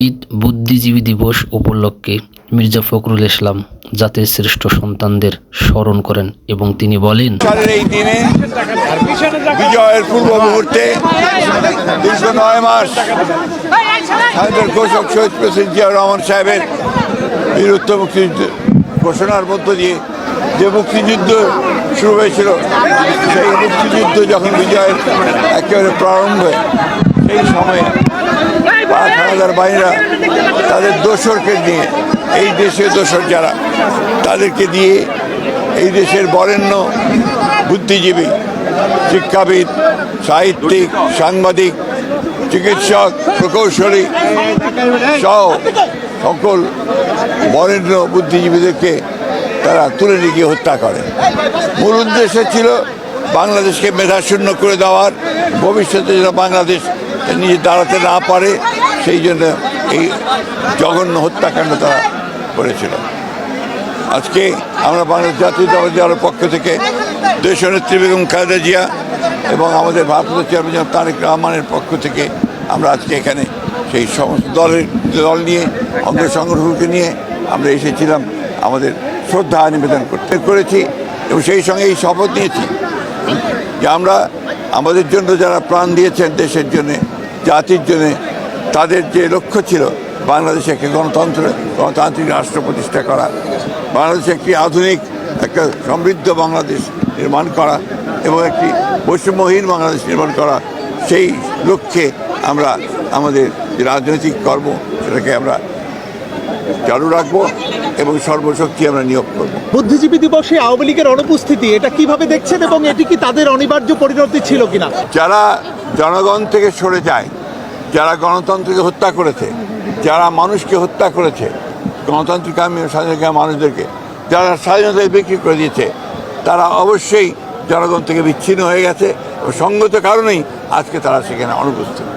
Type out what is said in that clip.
ঈদ বুদ্ধিজীবী দিবস উপলক্ষে মির্জা ফখরুল ইসলাম জাতির শ্রেষ্ঠ সন্তানদের স্মরণ করেন এবং তিনি বলেন এই দিনে বিজয়ের পূর্ব মুহূর্তে দীর্ঘ নয় মাস স্বাধীনতার ঘোষক শহীদ প্রেসিডেন্ট জিয়া রহমান সাহেবের বীরত্ব মুক্তিযুদ্ধ ঘোষণার মধ্য দিয়ে যে মুক্তিযুদ্ধ শুরু হয়েছিল, সেই মুক্তিযুদ্ধ যখন বিজয়ের একেবারে প্রারম্ভে, সেই সময়ে পাক হানাদার বাহিনীরা তাদের দোসরকে নিয়ে, এই দেশের দোসর যারা, তাদেরকে দিয়ে এই দেশের বরেণ্য, বুদ্ধিজীবী, শিক্ষাবিদ, সাহিত্যিক, সাংবাদিক, চিকিৎসক, প্রকৌশলী সহ সকল বরেণ্য বুদ্ধিজীবীদেরকে তারা তুলে নিয়ে গিয়ে হত্যা করে। মূল উদ্দেশ্য ছিল বাংলাদেশকে মেধাশূন্য করে দেওয়ার, ভবিষ্যতে যেন বাংলাদেশ নিজে দাঁড়াতে না পারে। সেই জন্য এই জঘন্য হত্যাকাণ্ড তারা করেছিল। আজকে আমরা বাংলাদেশ জাতীয় দল দলের পক্ষ থেকে দেশনেত্রী বেগম খালেদা জিয়া এবং আমাদের ভারপ্রাপ্ত চেয়ারম্যান তারেক রহমানের পক্ষ থেকে আমরা আজকে এখানে সেই সমস্ত দলের দল নিয়ে, অঙ্গ সংগঠনকে নিয়ে আমরা এসেছিলাম। আমাদের শ্রদ্ধা নিবেদন করতে করেছি এবং সেই সঙ্গে এই শপথ নিয়েছি যে আমরা আমাদের জন্য যারা প্রাণ দিয়েছেন দেশের জন্য, জাতির জন্য তাদের যে লক্ষ্য ছিল বাংলাদেশে একটি গণতন্ত্র গণতান্ত্রিক রাষ্ট্র প্রতিষ্ঠা করা বাংলাদেশে একটি আধুনিক একটা সমৃদ্ধ বাংলাদেশ নির্মাণ করা এবং একটি বৈষম্যহীন বাংলাদেশ নির্মাণ করা সেই লক্ষ্যে আমরা আমাদের যে রাজনৈতিক কর্ম সেটাকে আমরা চালু রাখব এবং সর্বশক্তি আমরা নিয়োগ করব। বুদ্ধিজীবী দিবসে আওয়ামী লীগের অনুপস্থিতি এটা কীভাবে দেখছেন এবং এটি কি তাদের অনিবার্য পরিণতি ছিল কিনা? যারা জনগণ থেকে সরে যায় যারা গণতন্ত্রকে হত্যা করেছে, যারা মানুষকে হত্যা করেছে, গণতান্ত্রিক আমি স্বাধীনতা মানুষদেরকে, যারা স্বাধীনতায় বিক্রি করে দিয়েছে, তারা অবশ্যই জনগণ থেকে বিচ্ছিন্ন হয়ে গেছে ও সঙ্গত কারণেই আজকে তারা সেখানে অনুপস্থিত।